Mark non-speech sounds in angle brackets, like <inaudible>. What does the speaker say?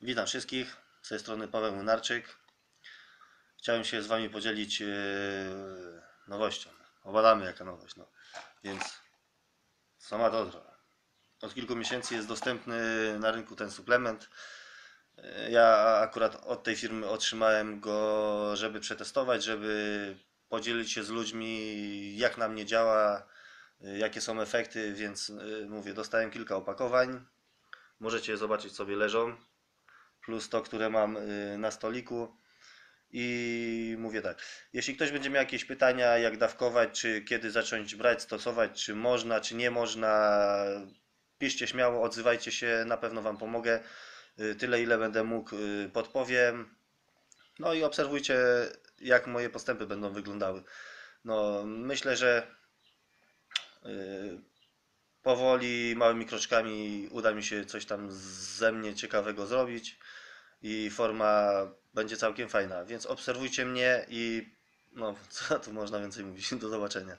Witam wszystkich, z tej strony Paweł Młynarczyk. Chciałem się z Wami podzielić e, nowością. Obadamy jaka nowość. No. Więc Somatodro. Od kilku miesięcy jest dostępny na rynku ten suplement. E, Ja akurat od tej firmy otrzymałem go, żeby przetestować, żeby podzielić się z ludźmi, jak na mnie działa, e, jakie są efekty, więc mówię, dostałem kilka opakowań. Możecie je zobaczyć sobie leżą plus to, które mam y, na stoliku. I mówię tak, jeśli ktoś będzie miał jakieś pytania, jak dawkować, czy kiedy zacząć brać, stosować, czy można, czy nie można, piszcie śmiało, odzywajcie się, na pewno Wam pomogę. Y, Tyle, ile będę mógł, y, podpowiem. No i obserwujcie, jak moje postępy będą wyglądały. No, myślę, że powoli, małymi kroczkami uda mi się coś tam ze mnie ciekawego zrobić i forma będzie całkiem fajna, więc obserwujcie mnie i no, <laughs> co tu można więcej mówić, do zobaczenia.